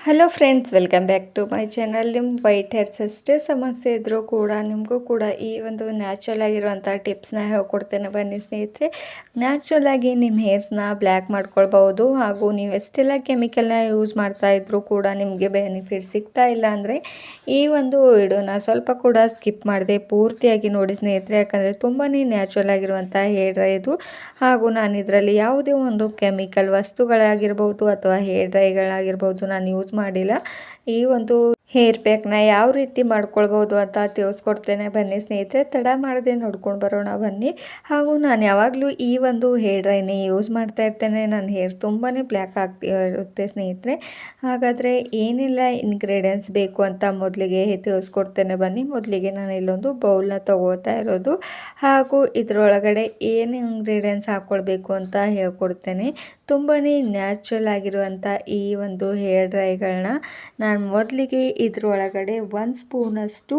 Hello friends welcome back to my channel ನಿಮ್ಮ white hairs ಅಷ್ಟೇ ಸಮಸ್ಯೆ ಇದ್ದರೂ ಕೂಡ ನಿಮಗೂ ಕೂಡ ಈ ಒಂದು ನ್ಯಾಚುರಲ್ ಆಗಿರುವಂಥ ಟಿಪ್ಸ್ನ ಹೇಳ್ಕೊಡ್ತೇನೆ ಬನ್ನಿ ಸ್ನೇಹಿತರೆ. ನ್ಯಾಚುರಲ್ ಆಗಿ ನಿಮ್ಮ ಹೇರ್ಸ್ನ ಬ್ಲ್ಯಾಕ್ ಮಾಡ್ಕೊಳ್ಬೋದು ಹಾಗೂ ನೀವು ಎಷ್ಟೆಲ್ಲ ಕೆಮಿಕಲ್ನ ಯೂಸ್ ಮಾಡ್ತಾ ಇದ್ದರೂ ಕೂಡ ನಿಮಗೆ ಬೆನಿಫಿಟ್ ಸಿಗ್ತಾ ಇಲ್ಲ ಅಂದರೆ ಈ ಒಂದು ವಿಡಿಯೋನ ಸ್ವಲ್ಪ ಕೂಡ ಸ್ಕಿಪ್ ಮಾಡಿದೆ ಪೂರ್ತಿಯಾಗಿ ನೋಡಿ ಸ್ನೇಹಿತರೆ, ಯಾಕಂದರೆ ತುಂಬಾ ನ್ಯಾಚುರಲ್ ಆಗಿರುವಂಥ ಹೇರ್ ಡ್ರೈ ಇದು. ಹಾಗೂ ನಾನು ಇದರಲ್ಲಿ ಯಾವುದೇ ಒಂದು ಕೆಮಿಕಲ್ ವಸ್ತುಗಳಾಗಿರ್ಬೋದು ಅಥವಾ ಹೇರ್ ಡ್ರೈಗಳಾಗಿರ್ಬೋದು ನಾನು ಯೂಸ್ ಮಾಡಿಲ್ಲ. ಈ ಒಂದು ಹೇರ್ ಪ್ಯಾಕ್ನ ಯಾವ ರೀತಿ ಮಾಡ್ಕೊಳ್ಬೋದು ಅಂತ ತಿಳಿಸ್ಕೊಡ್ತೇನೆ. ಬನ್ನಿ ಸ್ನೇಹಿತರೆ, ತಡ ಮಾಡದೆ ನೋಡ್ಕೊಂಡು ಬರೋಣ ಬನ್ನಿ. ಹಾಗೂ ನಾನು ಯಾವಾಗಲೂ ಈ ಒಂದು ಹೇರ್ ಡ್ರೈನೇ ಯೂಸ್ ಮಾಡ್ತಾ ಇರ್ತೇನೆ. ನನ್ನ ಹೇರ್ಸ್ ತುಂಬಾ ಬ್ಲ್ಯಾಕ್ ಆಗ್ತಿ ಇರುತ್ತೆ ಸ್ನೇಹಿತರೆ. ಹಾಗಾದರೆ ಏನೆಲ್ಲ ಇಂಗ್ರೀಡಿಯೆಂಟ್ಸ್ ಬೇಕು ಅಂತ ಮೊದಲಿಗೆ ತಿಳಿಸ್ಕೊಡ್ತೇನೆ ಬನ್ನಿ. ಮೊದಲಿಗೆ ನಾನು ಇಲ್ಲೊಂದು ಬೌಲ್ನ ತಗೋತಾ ಇರೋದು. ಹಾಗೂ ಇದರೊಳಗಡೆ ಏನು ಇಂಗ್ರೀಡಿಯೆಂಟ್ಸ್ ಹಾಕ್ಕೊಳ್ಬೇಕು ಅಂತ ಹೇಳ್ಕೊಡ್ತೇನೆ. ತುಂಬಾ ನ್ಯಾಚುರಲ್ ಆಗಿರುವಂಥ ಈ ಒಂದು ಹೇರ್ ಡ್ರೈಗಳನ್ನ ನಾನು ಮೊದಲಿಗೆ ಇದ್ರೊಳಗಡೆ ಒಂದು ಸ್ಪೂನಷ್ಟು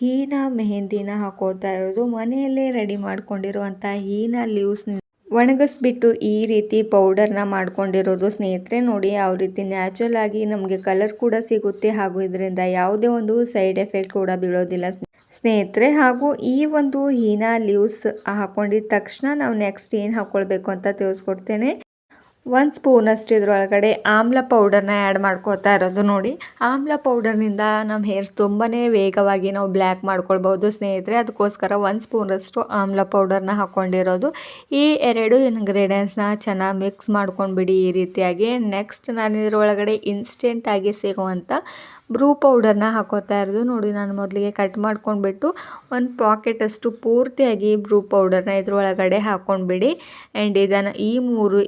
ಹೀನ ಮೆಹಂದಿನ ಹಾಕೋತಾ ಇರೋದು. ಮನೆಯಲ್ಲೇ ರೆಡಿ ಮಾಡ್ಕೊಂಡಿರುವಂಥ ಹೀನ ಲೀವ್ಸ್ ಒಣಗಿಸ್ಬಿಟ್ಟು ಈ ರೀತಿ ಪೌಡರ್ನ ಮಾಡ್ಕೊಂಡಿರೋದು ಸ್ನೇಹಿತರೆ. ನೋಡಿ, ಯಾವ ರೀತಿ ನ್ಯಾಚುರಲ್ ಆಗಿ ನಮಗೆ ಕಲರ್ ಕೂಡ ಸಿಗುತ್ತೆ. ಹಾಗೂ ಇದರಿಂದ ಯಾವುದೇ ಒಂದು ಸೈಡ್ ಎಫೆಕ್ಟ್ ಕೂಡ ಬೀಳೋದಿಲ್ಲ ಸ್ನೇಹಿತರೆ. ಹಾಗೂ ಈ ಒಂದು ಹೀನಾ ಲೀವ್ಸ್ ಹಾಕೊಂಡಿದ ತಕ್ಷಣ ನಾವು ನೆಕ್ಸ್ಟ್ ಏನು ಹಾಕ್ಕೊಳ್ಬೇಕು ಅಂತ ತಿಳಿಸ್ಕೊಡ್ತೇನೆ. ಒಂದು ಸ್ಪೂನಷ್ಟು ಇದ್ರೊಳಗಡೆ ಆಮ್ಲ ಪೌಡರ್ನ ಆ್ಯಡ್ ಮಾಡ್ಕೋತಾ ಇರೋದು ನೋಡಿ. ಆಮ್ಲ ಪೌಡರ್ನಿಂದ ನಮ್ಮ ಹೇರ್ಸ್ ತುಂಬಾ ವೇಗವಾಗಿ ನಾವು ಬ್ಲ್ಯಾಕ್ ಮಾಡ್ಕೊಳ್ಬೋದು ಸ್ನೇಹಿತರೆ ಅದಕ್ಕೋಸ್ಕರ ಒಂದು ಸ್ಪೂನಷ್ಟು ಆಮ್ಲ ಪೌಡರ್ನ ಹಾಕ್ಕೊಂಡಿರೋದು ಈ ಎರಡು ಇಂಗ್ರೀಡಿಯೆಂಟ್ಸ್ನ ಚೆನ್ನಾಗಿ ಮಿಕ್ಸ್ ಮಾಡ್ಕೊಂಡ್ಬಿಡಿ ಈ ರೀತಿಯಾಗಿ. ನೆಕ್ಸ್ಟ್ ನಾನು ಇದರೊಳಗಡೆ ಇನ್ಸ್ಟೆಂಟಾಗಿ ಸಿಗುವಂಥ ಬ್ರೂ ಪೌಡರ್ನ ಹಾಕೋತಾ ಇರೋದು ನೋಡಿ. ನಾನು ಮೊದಲಿಗೆ ಕಟ್ ಮಾಡ್ಕೊಂಡ್ಬಿಟ್ಟು ಒಂದು ಪಾಕೆಟಷ್ಟು ಪೂರ್ತಿಯಾಗಿ ಬ್ರೂ ಪೌಡರ್ನ ಇದ್ರೊಳಗಡೆ ಹಾಕ್ಕೊಂಡ್ಬಿಡಿ ಆ್ಯಂಡ್ ಇದನ್ನು ಈ ಮೂರು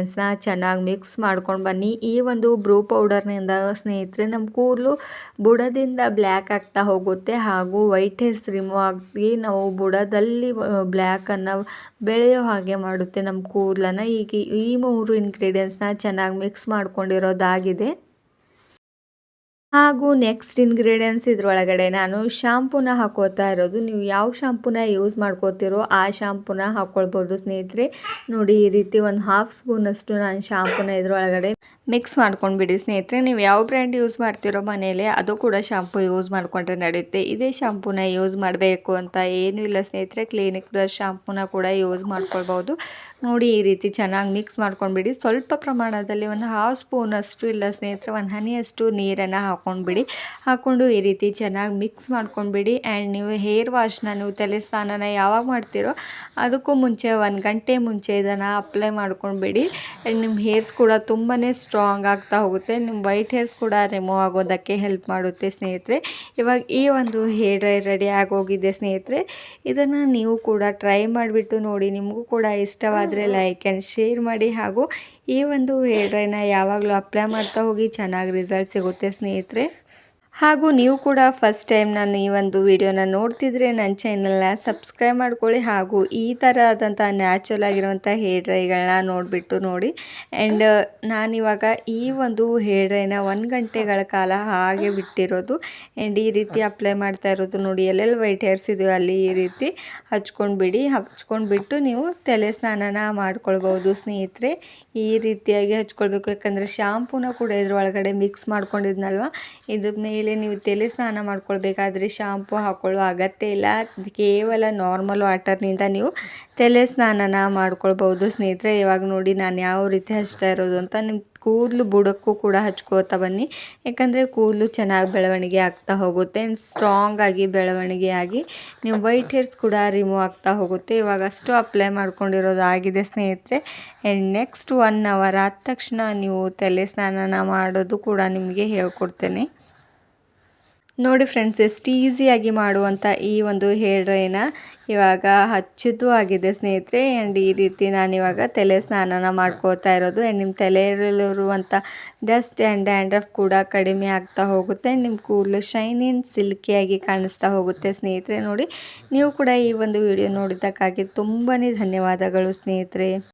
ಇಂಗ್ರೀಡಿಯೆಂಟ್ಸ್ನ ಚೆನ್ನಾಗಿ ಮಿಕ್ಸ್ ಮಾಡ್ಕೊಂಡು ಬನ್ನಿ. ಈ ಒಂದು ಬ್ರೂ ಪೌಡರ್ನಿಂದ ಸ್ನೇಹಿತರೆ ನಮ್ಮ ಕೂದಲು ಬುಡದಿಂದ ಬ್ಲ್ಯಾಕ್ ಆಗ್ತಾ ಹೋಗುತ್ತೆ. ಹಾಗೂ ವೈಟ್ ಹೇರ್ಸ್ ರಿಮೂವ್ ಆಗಿ ನಾವು ಬುಡದಲ್ಲಿ ಬ್ಲ್ಯಾಕನ್ನು ಬೆಳೆಯೋ ಹಾಗೆ ಮಾಡುತ್ತೆ ನಮ್ಮ ಕೂದಲನ್ನು. ಈಗ ಈ ಮೂರು ಇಂಗ್ರೀಡಿಯೆಂಟ್ಸ್ನ ಚೆನ್ನಾಗಿ ಮಿಕ್ಸ್ ಮಾಡ್ಕೊಂಡಿರೋದಾಗಿದೆ. ಹಾಗೂ ನೆಕ್ಸ್ಟ್ ಇಂಗ್ರೀಡಿಯೆಂಟ್ಸ್ ಇದ್ರೊಳಗಡೆ ನಾನು ಶಾಂಪೂನ ಹಾಕೋತಾ ಇರೋದು. ನೀವು ಯಾವ ಶಾಂಪೂನ ಯೂಸ್ ಮಾಡ್ಕೋತಿರೋ ಆ ಶಾಂಪೂನ ಹಾಕ್ಕೊಳ್ಬೋದು ಸ್ನೇಹಿತರೆ. ನೋಡಿ, ಈ ರೀತಿ ಒಂದು ಹಾಫ್ ಸ್ಪೂನಷ್ಟು ನಾನು ಶಾಂಪೂನ ಇದ್ರೊಳಗಡೆ ಮಿಕ್ಸ್ ಮಾಡ್ಕೊಂಡ್ಬಿಡಿ ಸ್ನೇಹಿತರೆ. ನೀವು ಯಾವ ಬ್ರ್ಯಾಂಡ್ ಯೂಸ್ ಮಾಡ್ತಿರೋ ಮನೇಲಿ ಅದು ಕೂಡ ಶಾಂಪೂ ಯೂಸ್ ಮಾಡಿಕೊಂಡ್ರೆ ನಡೆಯುತ್ತೆ. ಇದೇ ಶಾಂಪೂನ ಯೂಸ್ ಮಾಡಬೇಕು ಅಂತ ಏನೂ ಇಲ್ಲ ಸ್ನೇಹಿತರೆ. ಕ್ಲಿನಿಕ್ದ ಶಾಂಪೂನ ಕೂಡ ಯೂಸ್ ಮಾಡ್ಕೊಳ್ಬೋದು. ನೋಡಿ, ಈ ರೀತಿ ಚೆನ್ನಾಗಿ ಮಿಕ್ಸ್ ಮಾಡ್ಕೊಂಡ್ಬಿಡಿ ಸ್ವಲ್ಪ ಪ್ರಮಾಣದಲ್ಲಿ ಒಂದು ಹಾಫ್ ಸ್ಪೂನಷ್ಟು ಇಲ್ಲ ಸ್ನೇಹಿತರೆ. ಒಂದು ಹನಿಯಷ್ಟು ನೀರನ್ನು ಹಾಕ್ಕೊಂಡ್ಬಿಡಿ ಹಾಕ್ಕೊಂಡು ಈ ರೀತಿ ಚೆನ್ನಾಗಿ ಮಿಕ್ಸ್ ಮಾಡ್ಕೊಂಡ್ಬಿಡಿ. ಆ್ಯಂಡ್ ನೀವು ಹೇರ್ ವಾಶ್ನ ನೀವು ತಲೆ ಸ್ನಾನನ ಯಾವಾಗ ಮಾಡ್ತೀರೋ ಅದಕ್ಕೂ ಮುಂಚೆ ಒಂದು ಗಂಟೆ ಮುಂಚೆ ಇದನ್ನು ಅಪ್ಲೈ ಮಾಡ್ಕೊಂಡ್ಬಿಡಿ. ಆ್ಯಂಡ್ ನಿಮ್ಮ ಹೇರ್ಸ್ ಕೂಡ ತುಂಬಾ ಸ್ಟ್ರಾಂಗ್ ಆಗ್ತಾ ಹೋಗುತ್ತೆ. ನಿಮ್ಮ ವೈಟ್ ಹೇರ್ಸ್ ಕೂಡ ರಿಮೂವ್ ಆಗೋದಕ್ಕೆ ಹೆಲ್ಪ್ ಮಾಡುತ್ತೆ ಸ್ನೇಹಿತರೆ. ಇವಾಗ ಈ ಒಂದು ಹೇರ್ ಡ್ರೈ ರೆಡಿ ಆಗೋಗಿದೆ ಸ್ನೇಹಿತರೆ. ಇದನ್ನು ನೀವು ಕೂಡ ಟ್ರೈ ಮಾಡಿಬಿಟ್ಟು ನೋಡಿ. ನಿಮಗೂ ಕೂಡ ಇಷ್ಟವಾದರೆ ಲೈಕ್ ಆ್ಯಂಡ್ ಶೇರ್ ಮಾಡಿ. ಹಾಗೂ ಈ ಒಂದು ಹೇರ್ ಡ್ರೈನ ಯಾವಾಗಲೂ ಅಪ್ಲೈ ಮಾಡ್ತಾ ಹೋಗಿ ಚೆನ್ನಾಗಿ ರಿಸಲ್ಟ್ ಸಿಗುತ್ತೆ ಸ್ನೇಹಿತರೆ. tres. ಹಾಗೂ ನೀವು ಕೂಡ ಫಸ್ಟ್ ಟೈಮ್ ನಾನು ಈ ಒಂದು ವಿಡಿಯೋನ ನೋಡ್ತಿದ್ರೆ ನನ್ನ ಚಾನಲ್ನ ಸಬ್ಸ್ಕ್ರೈಬ್ ಮಾಡ್ಕೊಳ್ಳಿ ಹಾಗೂ ಈ ಥರ ಆದಂಥ ನ್ಯಾಚುರಲ್ ಆಗಿರುವಂಥ ಹೇರ್ ಡ್ರೈಗಳನ್ನ ನೋಡಿಬಿಟ್ಟು ನೋಡಿ. ಆ್ಯಂಡ್ ನಾನಿವಾಗ ಈ ಒಂದು ಹೇರ್ ಡ್ರೈನ ಒಂದು ಗಂಟೆಗಳ ಕಾಲ ಹಾಗೆ ಬಿಟ್ಟಿರೋದು. ಆ್ಯಂಡ್ ಈ ರೀತಿ ಅಪ್ಲೈ ಮಾಡ್ತಾ ಇರೋದು ನೋಡಿ, ಎಲ್ಲೆಲ್ಲಿ ವೈಟ್ ಹೇರ್ಸ್ ಇದೆಯೋ ಅಲ್ಲಿ ಈ ರೀತಿ ಹಚ್ಕೊಂಡು ಬಿಡಿ. ಹಚ್ಕೊಂಡು ಬಿಟ್ಟು ನೀವು ತಲೆ ಸ್ನಾನನ ಮಾಡ್ಕೊಳ್ಬೋದು ಸ್ನೇಹಿತರೆ. ಈ ರೀತಿಯಾಗಿ ಹಚ್ಕೊಳ್ಬೇಕು. ಯಾಕಂದರೆ ಶಾಂಪೂನ ಕೂಡ ಇದ್ರ ಒಳಗಡೆ ಮಿಕ್ಸ್ ಮಾಡ್ಕೊಂಡಿದ್ನಲ್ವ? ಇದ್ರ ಮೇಲೆ ನೀವು ತಲೆ ಸ್ನಾನ ಮಾಡ್ಕೊಳ್ಬೇಕಾದ್ರೆ ಶಾಂಪು ಹಾಕೊಳ್ಳೋ ಅಗತ್ಯ ಇಲ್ಲ. ಕೇವಲ ನಾರ್ಮಲ್ ವಾಟರ್ನಿಂದ ನೀವು ತಲೆ ಸ್ನಾನನ ಮಾಡ್ಕೊಳ್ಬೋದು ಸ್ನೇಹಿತರೆ, ಇವಾಗ ನೋಡಿ ನಾನು ಯಾವ ರೀತಿ ಹಚ್ತಾ ಇರೋದು ಅಂತ ನಿಮ್ಮ ಕೂದಲು ಬುಡಕ್ಕೂ ಕೂಡ ಹಚ್ಕೋತಾ ಬನ್ನಿ. ಯಾಕಂದರೆ ಕೂದಲು ಚೆನ್ನಾಗಿ ಬೆಳವಣಿಗೆ ಆಗ್ತಾ ಹೋಗುತ್ತೆ ಸ್ಟ್ರಾಂಗ್ ಆಗಿ ಬೆಳವಣಿಗೆ ಆಗಿ ನೀವು ವೈಟ್ ಹೇರ್ಸ್ ಕೂಡ ರಿಮೂವ್ ಆಗ್ತಾ ಹೋಗುತ್ತೆ. ಇವಾಗ ಅಷ್ಟು ಅಪ್ಲೈ ಮಾಡ್ಕೊಂಡಿರೋದು ಆಗಿದೆ ಸ್ನೇಹಿತರೆ. ಆ್ಯಂಡ್ ನೆಕ್ಸ್ಟ್ ಒನ್ ಅವರ್ ಆದ ತಕ್ಷಣ ನೀವು ತಲೆ ಸ್ನಾನನ ಮಾಡೋದು ಕೂಡ ನಿಮಗೆ ಹೇಳ್ಕೊಡ್ತೇನೆ. ನೋಡಿ ಫ್ರೆಂಡ್ಸ್ ಎಷ್ಟು ಈಸಿಯಾಗಿ ಮಾಡುವಂಥ ಈ ಒಂದು ಹೇರ್ ಡ್ರೈನ ಇವಾಗ ಹಚ್ಚಿದ್ದು ಆಗಿದೆ ಸ್ನೇಹಿತರೆ. ಆ್ಯಂಡ್ ಈ ರೀತಿ ನಾನು ಇವಾಗ ತಲೆ ಸ್ನಾನನ ಮಾಡ್ಕೋತಾ ಇರೋದು. ಆ್ಯಂಡ್ ನಿಮ್ಮ ತಲೆಯಲ್ಲಿರುವಂಥ ಡಸ್ಟ್ ಆ್ಯಂಡ್ ಡ್ಯಾಂಡ್ರಫ್ ಕೂಡ ಕಡಿಮೆ ಆಗ್ತಾ ಹೋಗುತ್ತೆ. ನಿಮ್ಮ ಕೂದಲು ಶೈನಿನ್ ಸಿಲ್ಕಿಯಾಗಿ ಕಾಣಿಸ್ತಾ ಹೋಗುತ್ತೆ ಸ್ನೇಹಿತರೆ. ನೋಡಿ, ನೀವು ಕೂಡ ಈ ಒಂದು ವಿಡಿಯೋ ನೋಡಿದ್ದಕ್ಕಾಗಿ ತುಂಬಾ ಧನ್ಯವಾದಗಳು ಸ್ನೇಹಿತರೆ.